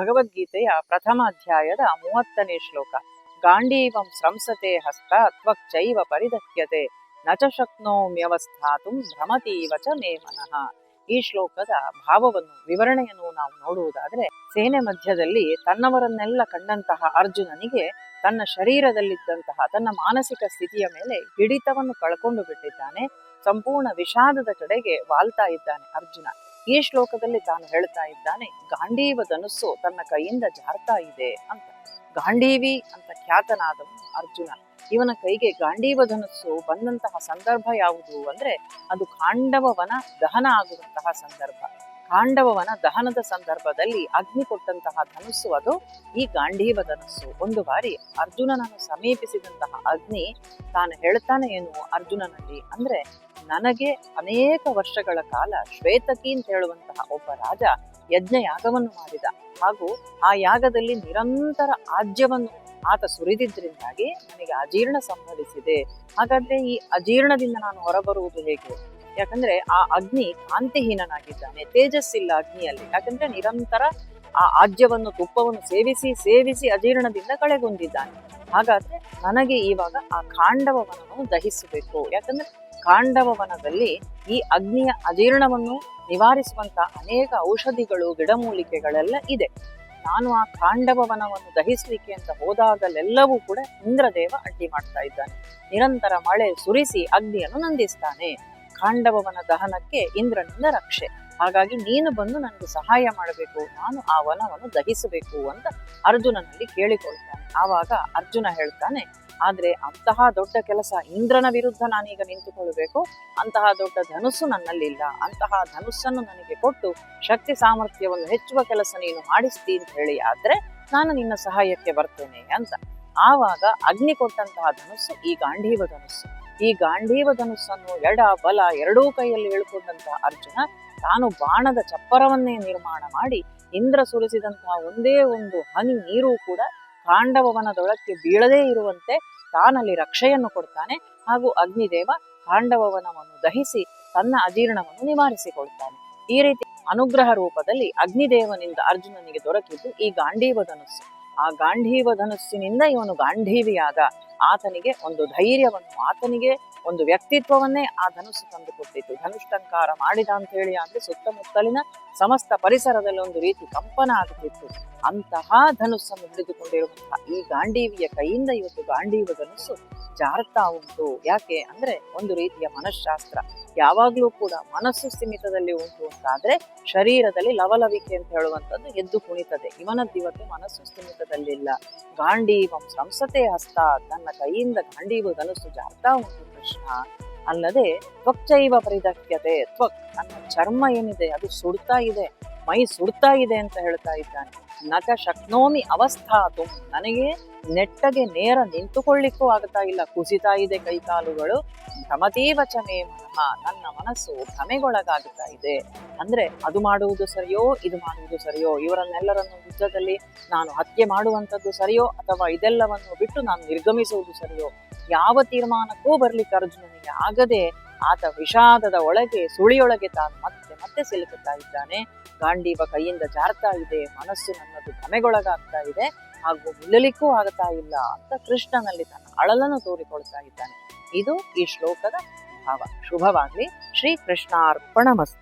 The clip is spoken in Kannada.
ಭಗವದ್ಗೀತೆಯ ಪ್ರಥಮ ಅಧ್ಯಾಯದ ಮೂವತ್ತನೇ ಶ್ಲೋಕ. ಗಾಂಡೀವಂ ಸ್ರಂಸತೆ ಹಸ್ತ ತ್ವಕ್ಚೈವ ಪರಿದಕ್ಯತೆ ನ ಚ ಶಕ್ನೋಮ್ಯವಸ್ಥಾತು ಭ್ರಮತೀವ ಚ ಮೇ ಮನಃ. ಈ ಶ್ಲೋಕದ ಭಾವವನ್ನು, ವಿವರಣೆಯನ್ನು ನಾವು ನೋಡುವುದಾದ್ರೆ, ಸೇನೆ ಮಧ್ಯದಲ್ಲಿ ತನ್ನವರನ್ನೆಲ್ಲ ಕಂಡಂತಹ ಅರ್ಜುನನಿಗೆ ತನ್ನ ಶರೀರದಲ್ಲಿದ್ದಂತಹ, ತನ್ನ ಮಾನಸಿಕ ಸ್ಥಿತಿಯ ಮೇಲೆ ಹಿಡಿತವನ್ನು ಕಳ್ಕೊಂಡು ಬಿಟ್ಟಿದ್ದಾನೆ. ಸಂಪೂರ್ಣ ವಿಷಾದದ ಕಡೆಗೆ ವಾಲ್ತಾ ಇದ್ದಾನೆ ಅರ್ಜುನ. ಈ ಶ್ಲೋಕದಲ್ಲಿ ತಾನು ಹೇಳ್ತಾ ಇದ್ದಾನೆ, ಗಾಂಡೀವ ಧನುಸ್ಸು ತನ್ನ ಕೈಯಿಂದ ಜಾರ್ತಾ ಇದೆ ಅಂತ. ಗಾಂಡೀವಿ ಅಂತ ಖ್ಯಾತನಾದವನು ಅರ್ಜುನ. ಇವನ ಕೈಗೆ ಗಾಂಡೀವ ಧನುಸ್ಸು ಬಂದಂತಹ ಸಂದರ್ಭ ಯಾವುದು ಅಂದ್ರೆ ಅದು ಖಾಂಡವವನ ದಹನ ಆಗುವಂತಹ ಸಂದರ್ಭ. ಖಾಂಡವವನ ದಹನದ ಸಂದರ್ಭದಲ್ಲಿ ಅಗ್ನಿ ಕೊಟ್ಟಂತಹ ಧನಸ್ಸು ಅದು. ಈ ಗಾಂಡೀವ ಧನಸ್ಸು ಒಂದು ಬಾರಿ ಅರ್ಜುನನನ್ನು ಸಮೀಪಿಸಿದಂತಹ ಅಗ್ನಿ ತಾನು ಹೇಳ್ತಾನೆ ಏನು ಅರ್ಜುನನಲ್ಲಿ ಅಂದ್ರೆ ನನಗೆ ಅನೇಕ ವರ್ಷಗಳ ಕಾಲ ಶ್ವೇತಕಿ ಅಂತ ಹೇಳುವಂತಹ ಒಬ್ಬ ರಾಜ ಯಜ್ಞ ಯಾಗವನ್ನು ಮಾಡಿದ. ಹಾಗೂ ಆ ಯಾಗದಲ್ಲಿ ನಿರಂತರ ಆಜ್ಯವನ್ನು ಆತ ಸುರಿದಿದ್ದರಿಂದಾಗಿ ನನಗೆ ಅಜೀರ್ಣ ಸಂಭವಿಸಿದೆ. ಹಾಗಾದ್ರೆ ಈ ಅಜೀರ್ಣದಿಂದ ನಾನು ಹೊರಬರುವುದು ಹೇಗೆ? ಯಾಕಂದ್ರೆ ಆ ಅಗ್ನಿ ಕಾಂತಿಹೀನನಾಗಿದ್ದಾನೆ ತೇಜಸ್ಸಿಲ್ಲ ಅಗ್ನಿಯಲ್ಲಿ. ಯಾಕಂದ್ರೆ ನಿರಂತರ ಆ ಆಜ್ಯವನ್ನು, ತುಪ್ಪವನ್ನು ಸೇವಿಸಿ ಸೇವಿಸಿ ಅಜೀರ್ಣದಿಂದ ಕಳೆಗೊಂಡಿದ್ದಾನೆ. ಹಾಗಾದ್ರೆ ನನಗೆ ಇವಾಗ ಆ ಕಾಂಡವವನವನ್ನು ದಹಿಸಬೇಕು. ಯಾಕಂದ್ರೆ ಖಾಂಡವವನದಲ್ಲಿ ಈ ಅಗ್ನಿಯ ಅಜೀರ್ಣವನ್ನು ನಿವಾರಿಸುವಂತ ಅನೇಕ ಔಷಧಿಗಳು, ಗಿಡಮೂಲಿಕೆಗಳೆಲ್ಲ ಇದೆ. ನಾನು ಆ ಕಾಂಡವವನವನ್ನು ದಹಿಸಲಿಕ್ಕೆ ಅಂತ ಹೋದಾಗಲೆಲ್ಲವೂ ಕೂಡ ಇಂದ್ರದೇವ ಅಡ್ಡಿ ಮಾಡ್ತಾ ಇದ್ದಾನೆ. ನಿರಂತರ ಮಳೆ ಸುರಿಸಿ ಅಗ್ನಿಯನ್ನು ನಂದಿಸ್ತಾನೆ. ಖಾಂಡವವನ ದಹನಕ್ಕೆ ಇಂದ್ರನಿಂದ ರಕ್ಷೆ. ಹಾಗಾಗಿ ನೀನು ಬಂದು ನನಗೆ ಸಹಾಯ ಮಾಡಬೇಕು, ನಾನು ಆ ವನವನ್ನು ದಹಿಸಬೇಕು ಅಂತ ಅರ್ಜುನನಲ್ಲಿ ಕೇಳಿಕೊಳ್ತಾನೆ. ಆವಾಗ ಅರ್ಜುನ ಹೇಳ್ತಾನೆ, ಆದ್ರೆ ಅಂತಹ ದೊಡ್ಡ ಕೆಲಸ ಇಂದ್ರನ ವಿರುದ್ಧ ನಾನೀಗ ನಿಂತುಕೊಳ್ಳಬೇಕು. ಅಂತಹ ದೊಡ್ಡ ಧನುಸ್ಸು ನನ್ನಲ್ಲಿಲ್ಲ. ಅಂತಹ ಧನುಸ್ಸನ್ನು ನನಗೆ ಕೊಟ್ಟು ಶಕ್ತಿ ಸಾಮರ್ಥ್ಯವನ್ನು ಹೆಚ್ಚುವ ಕೆಲಸ ನೀನು ಮಾಡಿಸ್ತಿ ಅಂತ ಹೇಳಿ ಆದ್ರೆ ನಾನು ನಿನ್ನ ಸಹಾಯಕ್ಕೆ ಬರ್ತೇನೆ ಅಂತ. ಆವಾಗ ಅಗ್ನಿ ಕೊಟ್ಟಂತಹ ಧನುಸ್ಸು ಈ ಗಾಂಧೀವ ಧನುಸ್ಸು. ಈ ಗಾಂಧೀವ ಧನುಸ್ಸನ್ನು ಎಡ ಬಲ ಎರಡೂ ಕೈಯಲ್ಲಿ ಇಳ್ಕೊಂಡಂತಹ ಅರ್ಜುನ ತಾನು ಬಾಣದ ಚಪ್ಪರವನ್ನೇ ನಿರ್ಮಾಣ ಮಾಡಿ ಇಂದ್ರ ಸುರಿಸಿದಂತಹ ಒಂದೇ ಒಂದು ಹನಿ ನೀರು ಕೂಡ ಕಾಂಡವವನದೊಳಕ್ಕೆ ಬೀಳದೇ ಇರುವಂತೆ ತಾನಲ್ಲಿ ರಕ್ಷೆಯನ್ನು ಕೊಡ್ತಾನೆ ಹಾಗೂ ಅಗ್ನಿದೇವ ಕಾಂಡವವನವನ್ನು ದಹಿಸಿ ತನ್ನ ಅಜೀರ್ಣವನ್ನು ನಿವಾರಿಸಿಕೊಳ್ತಾನೆ. ಈ ರೀತಿ ಅನುಗ್ರಹ ರೂಪದಲ್ಲಿ ಅಗ್ನಿದೇವನಿಂದ ಅರ್ಜುನನಿಗೆ ದೊರಕಿದ್ದು ಈ ಗಾಂಧೀವ ಧನುಸ್ಸು ಆ ಗಾಂಧೀವ ಧನುಸ್ಸಿನಿಂದ ಇವನು ಗಾಂಧೀವಿಯಾದ ಆತನಿಗೆ ಒಂದು ಧೈರ್ಯವನ್ನು, ಆತನಿಗೆ ಒಂದು ವ್ಯಕ್ತಿತ್ವವನ್ನೇ ಆ ಧನುಸ್ಸು ತಂದು ಕೊಟ್ಟಿತ್ತು ಮಾಡಿದ ಅಂತ ಹೇಳಿ ಅಂದ್ರೆ ಸುತ್ತಮುತ್ತಲಿನ ಸಮಸ್ತ ಪರಿಸರದಲ್ಲಿ ಒಂದು ರೀತಿ ಕಂಪನ ಆಗುತ್ತಿತ್ತು ಅಂತಹ ಧನುಸ್ಸನ್ನು ಹಿಡಿದುಕೊಂಡಿರುವಂತಹ ಈ ಗಾಂಡೀವಿಯ ಕೈಯಿಂದ ಇವತ್ತು ಗಾಂಡೀವ ಧನುಸ್ಸು ಜಾರ್ತಾ ಉಂಟು. ಯಾಕೆ ಅಂದ್ರೆ ಒಂದು ರೀತಿಯ ಮನಃಶಾಸ್ತ್ರ ಯಾವಾಗ್ಲೂ ಕೂಡ ಮನಸ್ಸು ಸೀಮಿತದಲ್ಲಿ ಉಂಟು ಅಂತಾದ್ರೆ ಶರೀರದಲ್ಲಿ ಲವಲವಿಕೆ ಅಂತ ಹೇಳುವಂಥದ್ದು ಎದ್ದು ಕುಣಿತದೆ. ಇವನದ್ದಿವತ್ತು ಮನಸ್ಸು ಸ್ಥಿಮಿತದಲ್ಲಿಲ್ಲ ಗಾಂಡೀವಂ ಸಂಸತೆ ಹಸ್ತ ತನ್ನ ಕೈಯಿಂದ ಗಾಂಡೀವ ಧನುಸ್ಸು ಜಾರ್ತಾ ಉಂಟು ಕೃಷ್ಣ. ಅಲ್ಲದೆ ತ್ವಕ್ಚೈವ ಪರಿದಕ್ಯತೆ, ತ್ವಕ್ ನನ್ನ ಚರ್ಮ ಏನಿದೆ ಅದು ಸುಡ್ತಾ ಇದೆ. ಮೈ ಸುಡ್ತಾ ಇದೆ ಅಂತ ಹೇಳ್ತಾ ಇದ್ದಾನೆ. ನಟ ಶಕ್ನೋಮಿ ಅವಸ್ಥಾತು ನನಗೆ ನೆಟ್ಟಗೆ ನೇರ ನಿಂತುಕೊಳ್ಳಿಕ್ಕೂ ಆಗ್ತಾ ಇಲ್ಲ. ಕುಸಿತಾ ಇದೆ ಕೈಕಾಲುಗಳು ಭ್ರಮತೀವ ಮನಃ ನನ್ನ ಮನಸ್ಸು ಭ್ರಮೆಗೊಳಗಾಗ್ತಾ ಇದೆ. ಅಂದ್ರೆ ಅದು ಮಾಡುವುದು ಸರಿಯೋ, ಇದು ಮಾಡುವುದು ಸರಿಯೋ? ಇವರನ್ನೆಲ್ಲರನ್ನು ಯುದ್ಧದಲ್ಲಿ ನಾನು ಹತ್ಯೆ ಮಾಡುವಂಥದ್ದು ಸರಿಯೋ? ಅಥವಾ ಇದೆಲ್ಲವನ್ನು ಬಿಟ್ಟು ನಾನು ನಿರ್ಗಮಿಸುವುದು ಸರಿಯೋ? ಯಾವ ತೀರ್ಮಾನಕ್ಕೂ ಬರ್ಲಿಕ್ಕೆ ಅರ್ಜುನನಿಗೆ ಆಗದೆ ಆತ ವಿಷಾದದ ಒಳಗೆ, ಸುಳಿಯೊಳಗೆ ತಾನು ಮತ್ತೆ ಸಿಲುಕುತ್ತಾ ಇದ್ದಾನೆ. ಗಾಂಡೀವ ಕೈಯಿಂದ ಜಾರ್ತಾ ಇದೆ. ಮನಸ್ಸು ನನ್ನದು ಕಮೆಗೊಳಗಾಗ್ತಾ ಇದೆ. ಹಾಗೂ ನಿಲ್ಲಲಿಕ್ಕೂ ಆಗ್ತಾ ಇಲ್ಲ ಅಂತ ಕೃಷ್ಣನಲ್ಲಿ ತನ್ನ ಅಳಲನ್ನು ತೋರಿಕೊಳ್ತಾ ಇದ್ದಾನೆ. ಇದು ಈ ಶ್ಲೋಕದ ಭಾವ. ಶುಭವಾಗಲಿ. ಶ್ರೀ ಕೃಷ್ಣಾರ್ಪಣಮಸ್ತು